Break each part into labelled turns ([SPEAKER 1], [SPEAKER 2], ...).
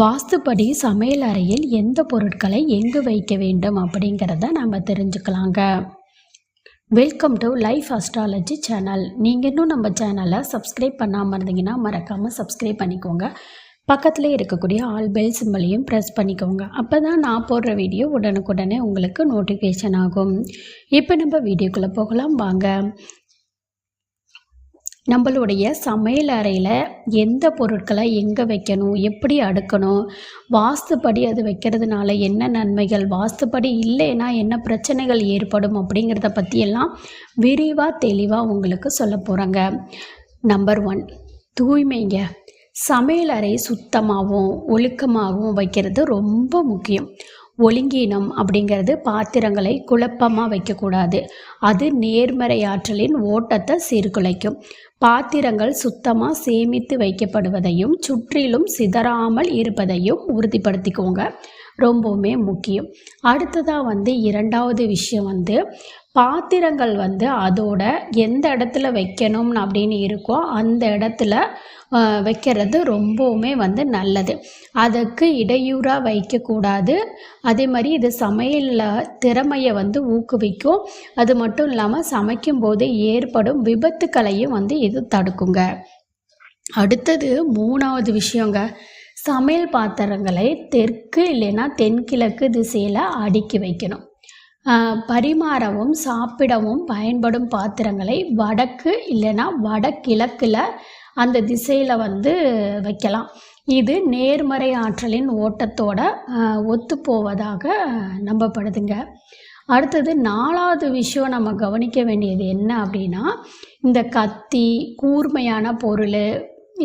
[SPEAKER 1] வாஸ்துப்படி சமையல் அறையில் எந்த பொருட்களை எங்கு வைக்க வேண்டும் அப்படிங்கிறத நம்ம தெரிஞ்சுக்கலாங்க. Welcome to life astrology channel நீங்கள் இன்னும் நம்ம சேனலை சப்ஸ்கிரைப் பண்ணாமல் இருந்தீங்கன்னா மறக்காமல் சப்ஸ்கிரைப் பண்ணிக்கோங்க. பக்கத்தில் இருக்கக்கூடிய ஆல் பெல் சிம்பிளையும் ப்ரெஸ் பண்ணிக்கோங்க. அப்போ தான் நான் போடுற வீடியோ உடனுக்குடனே உங்களுக்கு நோட்டிஃபிகேஷன் ஆகும். இப்போ நம்ம வீடியோக்குள்ளே போகலாம். வாங்க. நம்மளுடைய சமையல் அறையில் எந்த பொருட்களை எங்கே வைக்கணும் எப்படி அடுக்கணும் வாஸ்துப்படி அது வைக்கிறதுனால என்ன நன்மைகள் வாஸ்துப்படி இல்லைன்னா என்ன பிரச்சனைகள் ஏற்படும் அப்படிங்கிறத பற்றியெல்லாம் விரிவாக தெளிவாக உங்களுக்கு சொல்ல போகிறேங்க நம்பர் ஒன் தூய்மைங்க. சமையல் அறை சுத்தமாகவும் ஒழுக்கமாகவும் வைக்கிறது ரொம்ப முக்கியம். ஒழுங்கீனம் அப்படிங்கிறது பாத்திரங்களை குழப்பமாக வைக்கக்கூடாது. அது நேர்மறை ஆற்றலின் ஓட்டத்தை சீர்குலைக்கும். பாத்திரங்கள் சுத்தமாக சேமித்து வைக்கப்படுவதையும் சுற்றிலும் சிதறாமல் இருப்பதையும் உறுதிப்படுத்திக்கோங்க. ரொம்பவுமே முக்கியம். அடுத்ததாக வந்து இரண்டாவது விஷயம் வந்து பாத்திரங்கள் வந்து அதோட எந்த இடத்துல வைக்கணும்னு அப்படின்னு இருக்கோ அந்த இடத்துல வைக்கிறது ரொம்பவுமே வந்து நல்லது. அதுக்கு இடையூறாக வைக்கக்கூடாது. அதே மாதிரி இது சமையலில் திறமையை வந்து ஊக்குவிக்கும். அது மட்டும் இல்லாமல் சமைக்கும்போது ஏற்படும் விபத்துக்களையும் வந்து இது தடுக்குங்க. அடுத்தது மூணாவது விஷயங்க. சமையல் பாத்திரங்களை தெற்கு இல்லைன்னா தென்கிழக்கு திசையில் அடுக்கி வைக்கணும். பரிமாறவும் சாப்பிடவும் பயன்படும் பாத்திரங்களை வடக்கு இல்லைன்னா வடகிழக்கில் அந்த திசையில் வந்து வைக்கலாம். இது நேர்மறை ஆற்றலின் ஓட்டத்தோட ஒத்துப்போவதாக நம்பப்படுதுங்க. அடுத்தது நாலாவது விஷயம் நம்ம கவனிக்க வேண்டியது என்ன அப்படின்னா இந்த கத்தி கூர்மையான பொருள்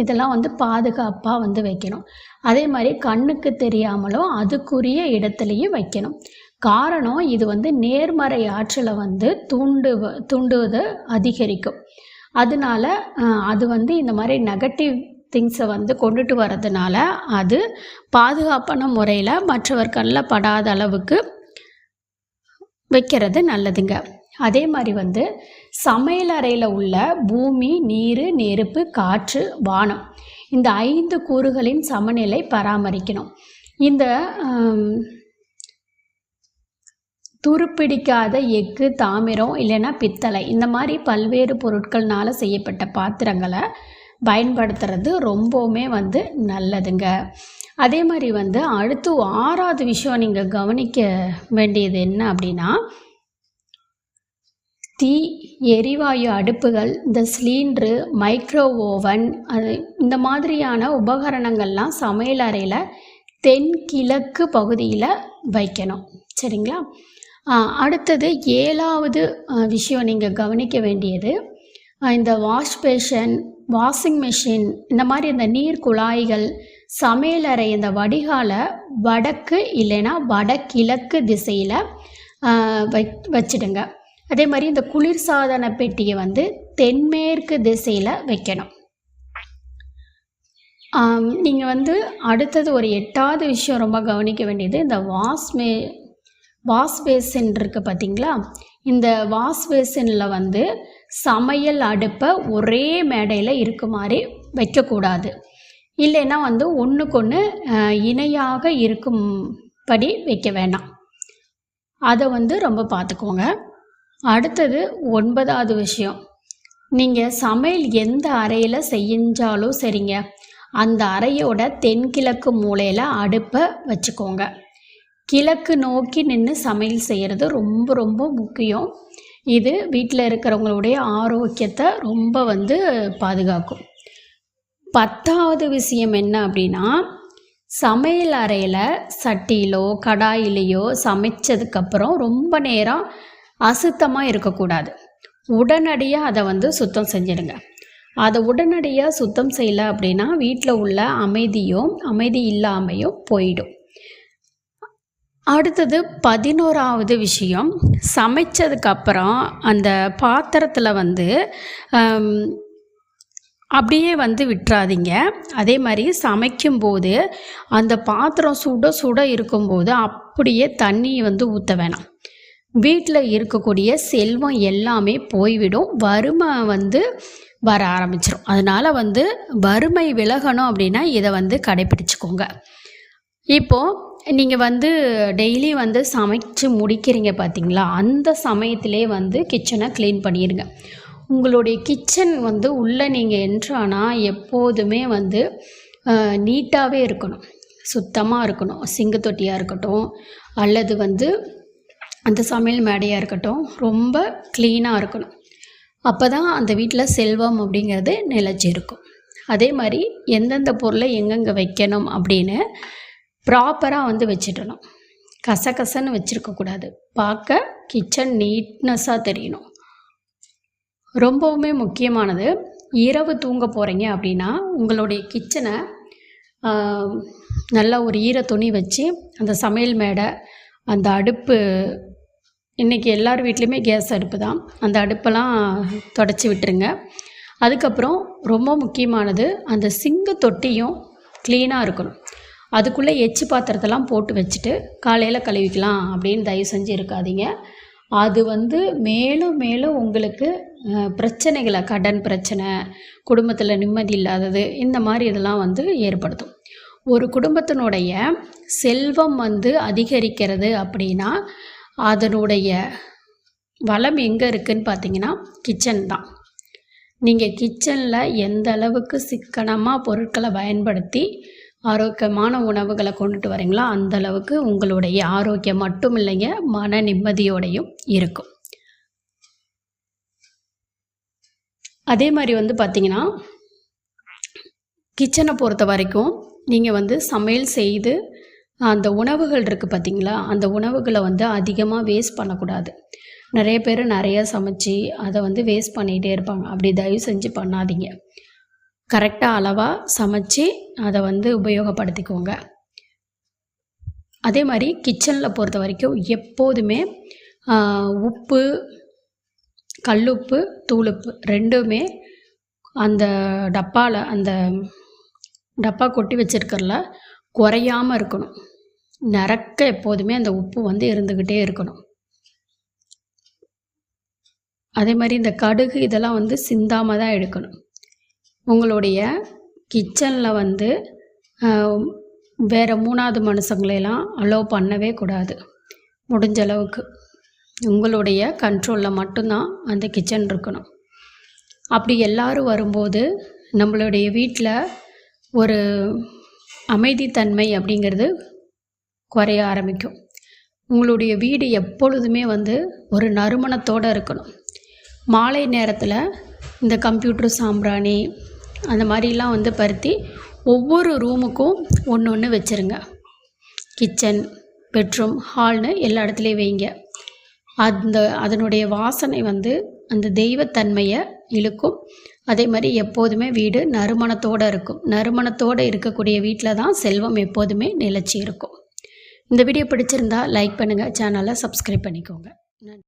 [SPEAKER 1] இதெல்லாம் வந்து பாதுகாப்பாக வந்து வைக்கணும். அதே மாதிரி கண்ணுக்கு தெரியாமலும் அதுக்குரிய இடத்துலையும் வைக்கணும். காரணம் இது வந்து நேர்மறை ஆற்றலை வந்து தூண்டு தூண்டுவதை அதிகரிக்கும். அதனால அது வந்து இந்த மாதிரி நெகட்டிவ் திங்ஸை வந்து கொண்டுட்டு வர்றதுனால அது பாதுகாப்பான முறையில் மற்றவர் கண்ணில் படாத அளவுக்கு வைக்கிறது நல்லதுங்க. அதே மாதிரி வந்து சமையல் அறையில் உள்ள பூமி நீர் நெருப்பு காற்று வானம் இந்த ஐந்து கூறுகளின் சமநிலை பராமரிக்கணும். இந்த துருப்பிடிக்காத எஃகு தாமிரம் இல்லைன்னா பித்தளை. இந்த மாதிரி பல்வேறு பொருட்கள்னால செய்யப்பட்ட பாத்திரங்களை பயன்படுத்துறது ரொம்பவுமே வந்து நல்லதுங்க. அதே மாதிரி வந்து அடுத்து ஆறாவது விஷயம் நீங்கள் கவனிக்க வேண்டியது என்ன அப்படின்னா தீ எரிவாயு அடுப்புகள் இந்த சிலிண்ட்ரு மைக்ரோ ஓவன் அது இந்த மாதிரியான உபகரணங்கள்லாம் சமையல் அறையில் தென்கிழக்கு பகுதியில் வைக்கணும். சரிங்களா? அடுத்தது ஏழாவது விஷயம் நீங்கள் கவனிக்க வேண்டியது. இந்த வாஷ் பேஷன் வாஷிங் மிஷின் இந்த மாதிரி இந்த நீர் குழாய்கள் சமையலறை இந்த வடிகாலை வடக்கு இல்லைன்னா வடகிழக்கு திசையில் வை வச்சிடுங்க. அதே மாதிரி இந்த குளிர்சாதன பெட்டியை வந்து தென்மேற்கு திசையில் வைக்கணும். நீங்கள் வந்து அடுத்தது ஒரு எட்டாவது விஷயம் ரொம்ப கவனிக்க வேண்டியது இந்த வாஷ் மே வாஷ் பேசின் இருக்குது பார்த்தீங்களா இந்த வாஷ் பேசினில் வந்து சமையல் அடுப்பை ஒரே மேடையில் இருக்குமாறு வைக்கக்கூடாது. இல்லைன்னா வந்து ஒன்றுக்கொன்று இணையாக இருக்கும்படி வைக்க வேணாம். அதை வந்து ரொம்ப பார்த்துக்கோங்க அடுத்தது ஒன்பதாவது விஷயம். நீங்கள் சமையல் எந்த அறையில் செஞ்சாலும் சரிங்க. அந்த அறையோட தென்கிழக்கு மூலையில் அடுப்பை வச்சுக்கோங்க. கிழக்கு நோக்கி நின்று சமையல் செய்கிறது ரொம்ப ரொம்ப முக்கியம். இது வீட்டில் இருக்கிறவங்களுடைய ஆரோக்கியத்தை ரொம்ப வந்து பாதுகாக்கும். பத்தாவது விஷயம் என்ன அப்படின்னா சமையல் அறையில் சட்டியிலோ கடாயிலையோ சமைச்சதுக்கப்புறம் ரொம்ப நேரம் அசுத்தமாக இருக்கக்கூடாது. உடனடியாக அதை வந்து சுத்தம் செஞ்சிடுங்க. அதை உடனடியாக சுத்தம் செய்யலை அப்படின்னா வீட்டில் உள்ள அமைதியும் அமைதி இல்லாமையும் போயிடும். அடுத்தது பதினோராவது விஷயம். சமைச்சதுக்கப்புறம் அந்த பாத்திரத்தில் வந்து அப்படியே வந்து விட்டுறாதீங்க. அதே மாதிரி சமைக்கும்போது அந்த பாத்திரம் சுட சுட இருக்கும்போது அப்படியே தண்ணி வந்து ஊற்ற வேணாம். வீட்டில் இருக்கக்கூடிய செல்வம் எல்லாமே போய்விடும். வறுமை வந்து வர ஆரம்பிச்சிடும் அதனால் வந்து வறுமை விலகணும் அப்படின்னா இதை வந்து கடைப்பிடிச்சிக்கோங்க. இப்போது நீங்கள் வந்து டெய்லி வந்து சமைச்சு முடிக்கிறீங்க பார்த்தீங்களா அந்த சமயத்திலே வந்து கிச்சனை க்ளீன் பண்ணிடுங்க உங்களுடைய கிச்சன் வந்து உள்ளே நீங்கள் என்ட்ரானால் எப்போதுமே வந்து நீட்டாகவே இருக்கணும். சுத்தமாக இருக்கணும். சிங்கு தொட்டியாக இருக்கட்டும் அல்லது வந்து அந்த சமையல் மேடையாக இருக்கட்டும் ரொம்ப க்ளீனாக இருக்கணும். அப்போ தான் அந்த வீட்டில் செல்வம் அப்படிங்கிறது நிலச்சி இருக்கும் அதே மாதிரி எந்தெந்த பொருளை எங்கெங்கே வைக்கணும் அப்படின்னு ப்ராப்பராக வந்து வச்சிடணும். கசகசன்னு வச்சுருக்கக்கூடாது பார்க்க கிச்சன் நீட்னஸாக தெரியணும். ரொம்பவுமே முக்கியமானது. இரவு தூங்க போகிறீங்க அப்படின்னா உங்களுடைய கிச்சனை நல்லா ஒரு ஈர துணி வச்சு அந்த சமையல் மேடை அந்த அடுப்பு இன்றைக்கி எல்லார் வீட்லேயுமே கேஸ் அடுப்பு தான். அந்த அடுப்பெல்லாம் தொடச்சி விட்டுருங்க. அதுக்கப்புறம் ரொம்ப முக்கியமானது அந்த சிங்கு தொட்டியும் க்ளீனாக இருக்கணும். அதுக்குள்ளே எச்சு பாத்திரத்தெல்லாம் போட்டு வச்சுட்டு காலையில் கழுவிக்கலாம் அப்படின்னு தயவு செஞ்சு இருக்காதீங்க. அது வந்து மேலும் மேலும் உங்களுக்கு பிரச்சனைகளை கடன் பிரச்சனை குடும்பத்தில் நிம்மதி இல்லாதது இந்த மாதிரி இதெல்லாம் வந்து ஏற்படுத்தும். ஒரு குடும்பத்தினுடைய செல்வம் வந்து அதிகரிக்கிறது அப்படின்னா அதனுடைய வளம் எங்கே இருக்குதுன்னு பார்த்தீங்கன்னா கிச்சன் தான். நீங்கள் கிச்சனில் எந்த அளவுக்கு சிக்கனமாக பொருட்களை பயன்படுத்தி ஆரோக்கியமான உணவுகளை கொண்டுட்டு வரீங்களோ? அந்த அளவுக்கு உங்களுடைய ஆரோக்கியம் மட்டும் இல்லைங்க மன நிம்மதியோடையும் இருக்கும். அதே மாதிரி வந்து பார்த்திங்கன்னா கிச்சனை பொறுத்த வரைக்கும் நீங்கள் வந்து சமையல் செய்து அந்த உணவுகள் இருக்குது பார்த்திங்களா அந்த உணவுகளை வந்து அதிகமாக வேஸ்ட் பண்ணக்கூடாது. நிறைய பேர் நிறையா சமைச்சு அதை வந்து வேஸ்ட் பண்ணிகிட்டே இருப்பாங்க. அப்படி தயவு செஞ்சு பண்ணாதீங்க. கரெக்டாக அளவாக சமைச்சு அதை வந்து உபயோகப்படுத்திக்கோங்க. அதே மாதிரி கிச்சனில் பொறுத்த வரைக்கும் எப்போதுமே உப்பு கல்லுப்பு தூளுப்பு ரெண்டுமே அந்த டப்பாவில் அந்த டப்பா கொட்டி வச்சுருக்கறல குறையாமல் இருக்கணும். நிறக்க எப்போதுமே அந்த உப்பு வந்து இருந்துக்கிட்டே இருக்கணும். அதே மாதிரி இந்த கடுகு இதெல்லாம் வந்து சிந்தாமல் தான் எடுக்கணும். உங்களுடைய கிச்சனில் வந்து வேறு மூணாவது மனுஷங்களையெல்லாம் அலோவ் பண்ணவே கூடாது. முடிஞ்ச அளவுக்கு. உங்களுடைய கண்ட்ரோலில் மட்டும்தான் அந்த கிச்சன் இருக்கணும். அப்படி எல்லோரும் வரும்போது நம்மளுடைய வீட்டில் ஒரு அமைதித்தன்மை அப்படிங்கிறது குறைய ஆரம்பிக்கும். உங்களுடைய வீடு எப்பொழுதுமே வந்து ஒரு நறுமணத்தோடு இருக்கணும். மாலை நேரத்தில் இந்த கம்ப்யூட்டர் சாம்பிராணி அந்த மாதிரிலாம் வந்து பருத்தி ஒவ்வொரு ரூமுக்கும் ஒன்று ஒன்று வச்சுருங்க. கிச்சன் பெட்ரூம் ஹால்னு எல்லா இடத்துலையும் வைங்க. அந்த அதனுடைய வாசனை வந்து அந்த தெய்வத்தன்மையை இழுக்கும். அதே மாதிரி எப்போதுமே வீடு நறுமணத்தோடு இருக்கும். நறுமணத்தோடு இருக்கக்கூடிய வீட்டில் தான் செல்வம் எப்போதுமே நிலச்சி இருக்கும். இந்த வீடியோ பிடிச்சிருந்தா லைக் பண்ணுங்கள் சேனலை சப்ஸ்கிரைப் பண்ணிக்கோங்க. நன்றி.